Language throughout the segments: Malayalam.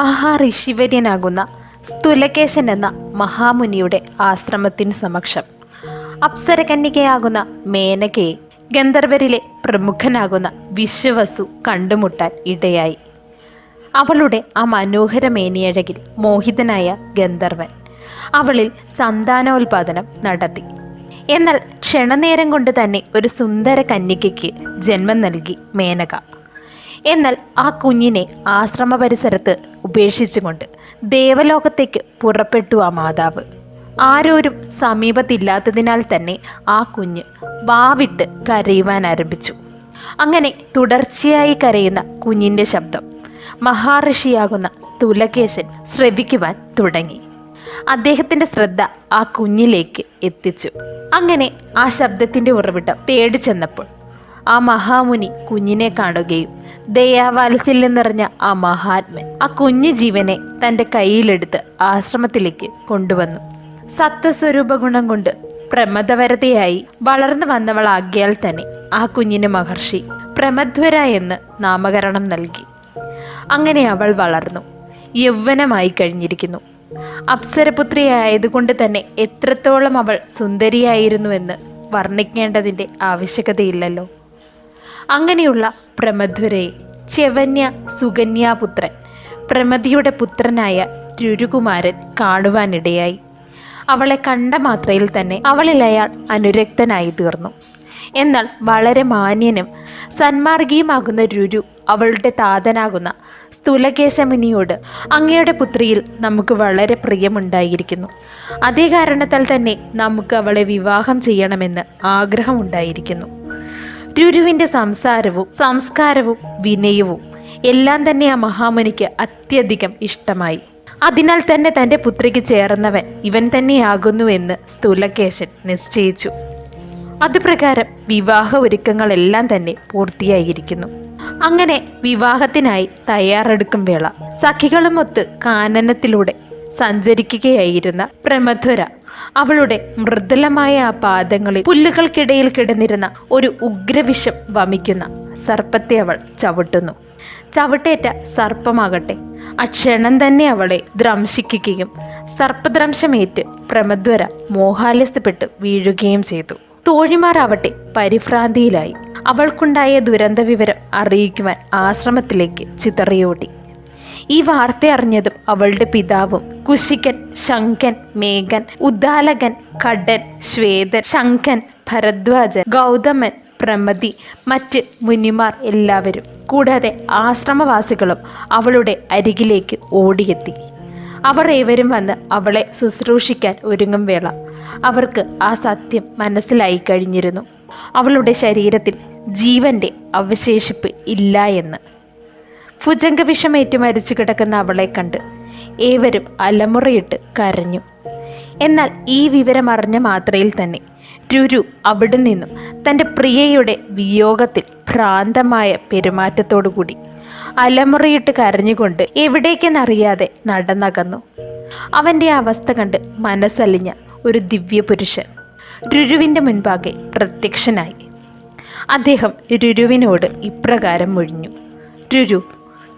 മഹാഋഷിവര്യനാകുന്ന സ്തുലകേശൻ എന്ന മഹാമുനിയുടെ ആശ്രമത്തിന് സമക്ഷം. അപ്സരകന്യകയാകുന്ന മേനകയെ ഗന്ധർവരിലെ പ്രമുഖനാകുന്ന വിശ്വവസു കണ്ടുമുട്ടാൻ ഇടയായി. അവളുടെ ആ മനോഹര മേനിയഴകിൽ മോഹിതനായ ഗന്ധർവൻ അവളിൽ സന്താനോൽപാദനം നടത്തി. എന്നാൽ ക്ഷണനേരം കൊണ്ട് തന്നെ ഒരു സുന്ദര കന്യകയ്ക്ക് ജന്മം നൽകി മേനക. എന്നാൽ ആ കുഞ്ഞിനെ ആശ്രമ പരിസരത്ത് ഉപേക്ഷിച്ചുകൊണ്ട് ദേവലോകത്തേക്ക് പുറപ്പെട്ടു ആ മാതാവ്. ആരോരും സമീപത്തില്ലാത്തതിനാൽ തന്നെ ആ കുഞ്ഞ് വാവിട്ട് കരയുവാൻ ആരംഭിച്ചു. അങ്ങനെ തുടർച്ചയായി കരയുന്ന കുഞ്ഞിന്റെ ശബ്ദം മഹാഋഷിയാകുന്ന തുലകേശൻ ശ്രവിക്കുവാൻ തുടങ്ങി. അദ്ദേഹത്തിന്റെ ശ്രദ്ധ ആ കുഞ്ഞിലേക്ക് എത്തിച്ചു. അങ്ങനെ ആ ശബ്ദത്തിന്റെ ഉറവിടം തേടി ചെന്നപ്പോൾ ആ മഹാമുനി കുഞ്ഞിനെ കാണുകയും ദയാവാത്സല്യം നിറഞ്ഞ ആ മഹാത്മൻ ആ കുഞ്ഞു ജീവനെ തന്റെ കയ്യിലെടുത്ത് ആശ്രമത്തിലേക്ക് കൊണ്ടുവന്നു. സത്വസ്വരൂപ ഗുണം കൊണ്ട് പ്രമദവരതയായി വളർന്നു വന്നവളാകിയാൽ തന്നെ ആ കുഞ്ഞിന് മഹർഷി പ്രമധ്വര എന്ന് നാമകരണം നൽകി. അങ്ങനെ അവൾ വളർന്നു. യൗവനമായി കഴിഞ്ഞിരിക്കുന്നു. അപ്സരപുത്രിയായതുകൊണ്ട് തന്നെ എത്രത്തോളം അവൾ സുന്ദരിയായിരുന്നുവെന്ന് വർണിക്കേണ്ടതിന്റെ ആവശ്യകതയില്ലല്ലോ. അങ്ങനെയുള്ള പ്രമധ്വരയെ ചെവന്യ സുകന്യാപുത്രൻ പ്രമതിയുടെ പുത്രനായ രുരുകുമാരൻ കാണുവാനിടയായി. അവളെ കണ്ട മാത്രയിൽ തന്നെ അവളിൽ അയാൾ അനുരക്തനായി തീർന്നു. എന്നാൽ വളരെ മാന്യനും സന്മാർഗിയുമാകുന്ന രുരു അവളുടെ താതനാകുന്ന സ്ഥൂലകേശമുനിയോട് അങ്ങയുടെ പുത്രിയിൽ നമുക്ക് വളരെ പ്രിയമുണ്ടായിരിക്കുന്നു. അതേ കാരണത്താൽ തന്നെ നമുക്ക് അവളെ വിവാഹം ചെയ്യണമെന്ന് ആഗ്രഹമുണ്ടായിരിക്കുന്നു. രുരുവിന്റെ സംസാരവും സംസ്കാരവും വിനയവും എല്ലാം തന്നെ ആ മഹാമുനിക്ക് അത്യധികം ഇഷ്ടമായി. അതിനാൽ തന്നെ തന്റെ പുത്രിക്ക് ചേർന്നവൻ ഇവൻ തന്നെയാകുന്നുവെന്ന് സ്ഥൂലകേശൻ നിശ്ചയിച്ചു. അതുപ്രകാരം വിവാഹ ഒരുക്കങ്ങളെല്ലാം തന്നെ പൂർത്തിയായിരിക്കുന്നു. അങ്ങനെ വിവാഹത്തിനായി തയ്യാറെടുക്കും വേള സഖികളുമൊത്ത് കാനനത്തിലൂടെ സഞ്ചരിക്കുകയായിരുന്ന പ്രമധ്വര അവളുടെ മൃദുലമായ ആ പാദങ്ങളിൽ പുല്ലുകൾക്കിടയിൽ കിടന്നിരുന്ന ഒരു ഉഗ്രവിഷം വമിക്കുന്ന സർപ്പത്തെ അവൾ ചവിട്ടുന്നു. ചവിട്ടേറ്റ സർപ്പമാകട്ടെ അക്ഷണം തന്നെ അവളെ ദ്രംശിക്കുകയും സർപ്പദ്രംശമേറ്റ് പ്രമദ്വര മോഹാലസ്യപ്പെട്ട് വീഴുകയും ചെയ്തു. തോഴിമാരാവട്ടെ പരിഭ്രാന്തിയിലായി. അവൾക്കുണ്ടായ ദുരന്ത വിവരം അറിയിക്കുവാൻ ആശ്രമത്തിലേക്ക് ചിതറിയോടി. ഈ വാർത്ത അറിഞ്ഞതും അവളുടെ പിതാവും കുശികൻ ശങ്കൻ മേഘൻ ഉദ്ദാലകൻ കടൻ ശ്വേതൻ ശങ്കൻ ഭരദ്വാജൻ ഗൗതമൻ പ്രമതി മറ്റ് മുനിമാർ എല്ലാവരും. കൂടാതെ ആശ്രമവാസികളും അവളുടെ അരികിലേക്ക് ഓടിയെത്തി. അവർ ഏവരും വന്ന് അവളെ ശുശ്രൂഷിക്കാൻ ഒരുങ്ങും വേള. അവർക്ക് ആ സത്യം മനസ്സിലായി കഴിഞ്ഞിരുന്നു. അവളുടെ ശരീരത്തിൽ ജീവന്റെ അവശേഷിപ്പ് ഇല്ല എന്ന് ഭുജംഗവിഷമേറ്റ് മരിച്ചു കിടക്കുന്ന അവളെ കണ്ട് ഏവരും അലമുറയിട്ട് കരഞ്ഞു. എന്നാൽ ഈ വിവരം അറിഞ്ഞ മാത്രയിൽ തന്നെ രുരു അവിടെ നിന്നും തന്റെ പ്രിയയുടെ വിയോഗത്തിൽ ഭ്രാന്തമായ പെരുമാറ്റത്തോടുകൂടി അലമുറയിട്ട് കരഞ്ഞുകൊണ്ട് എവിടേക്കെന്നറിയാതെ നടന്നകന്നു. അവന്റെ അവസ്ഥ കണ്ട് മനസ്സലിഞ്ഞ ഒരു ദിവ്യപുരുഷൻ രുരുവിന്റെ മുൻപാകെ പ്രത്യക്ഷനായി. അദ്ദേഹം രുരുവിനോട് ഇപ്രകാരം മൊഴിഞ്ഞു. രുരു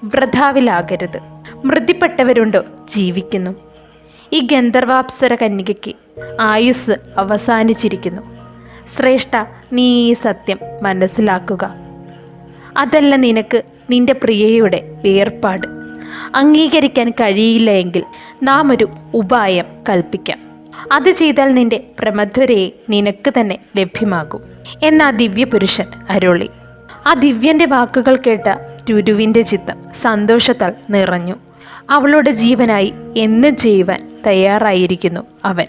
വൃഥാവിലാകരുത്. മൃതിപ്പെട്ടവരുണ്ടോ? ജീവിക്കുന്നു. ഈ ഗന്ധർവാപ്സര കന്യകയ്ക്ക് ആയുസ് അവസാനിച്ചിരിക്കുന്നു. ശ്രേഷ്ഠ നീ ഈ സത്യം മനസ്സിലാക്കുക. അതല്ല നിനക്ക് നിന്റെ പ്രിയയുടെ വേർപാട്. അംഗീകരിക്കാൻ കഴിയില്ല എങ്കിൽ നാം ഒരു ഉപായം കൽപ്പിക്കാം. അത് ചെയ്താൽ നിന്റെ പ്രമധ്വരയെ നിനക്ക് തന്നെ ലഭ്യമാകും. എന്നാ ദിവ്യപുരുഷൻ അരുളി. ആ ദിവ്യന്റെ വാക്കുകൾ കേട്ട രുരുവിന്റെ ചിത്തം സന്തോഷത്താൽ നിറഞ്ഞു. അവളുടെ ജീവനായി എന്ന് ചെയ്യുവാൻ തയ്യാറായിരിക്കുന്നു അവൻ.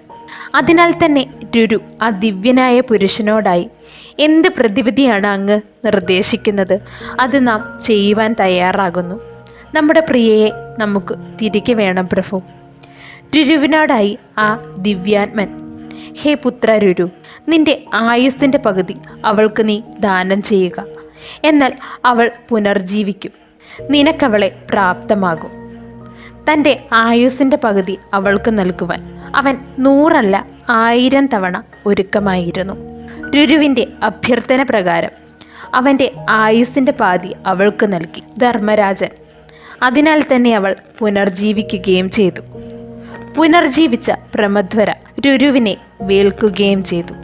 അതിനാൽ തന്നെ രുരു ആ ദിവ്യനായ പുരുഷനോടായി എന്ത് പ്രതിവിധിയാണ് അങ്ങ് നിർദ്ദേശിക്കുന്നത്? അത് നാം ചെയ്യുവാൻ തയ്യാറാകുന്നു. നമ്മുടെ പ്രിയയെ നമുക്ക് തിരികെ വേണം പ്രഭു. രുരുവിനോടായി ആ ദിവ്യാത്മൻ ഹേ പുത്ര രുരു നിന്റെ ആയുസ്സിന്റെ പകുതി അവൾക്ക് നീ ദാനം ചെയ്യുക. എന്നാൽ അവൾ പുനർജീവിക്കും. നിനക്കവളെ പ്രാപ്തമാകും. തന്റെ ആയുസിന്റെ പകുതി അവൾക്ക് നൽകുവാൻ അവൻ നൂറല്ല ആയിരം തവണ ഒരുക്കമായിരുന്നു. രുരുവിന്റെ അഭ്യർത്ഥന പ്രകാരം അവന്റെ ആയുസിന്റെ പാതി അവൾക്ക് നൽകി ധർമ്മരാജൻ. അതിനാൽ തന്നെ അവൾ പുനർജീവിക്കുകയും ചെയ്തു. പുനർജീവിച്ച പ്രമധ്വര രുരുവിനെ വേൽക്കുകയും ചെയ്തു.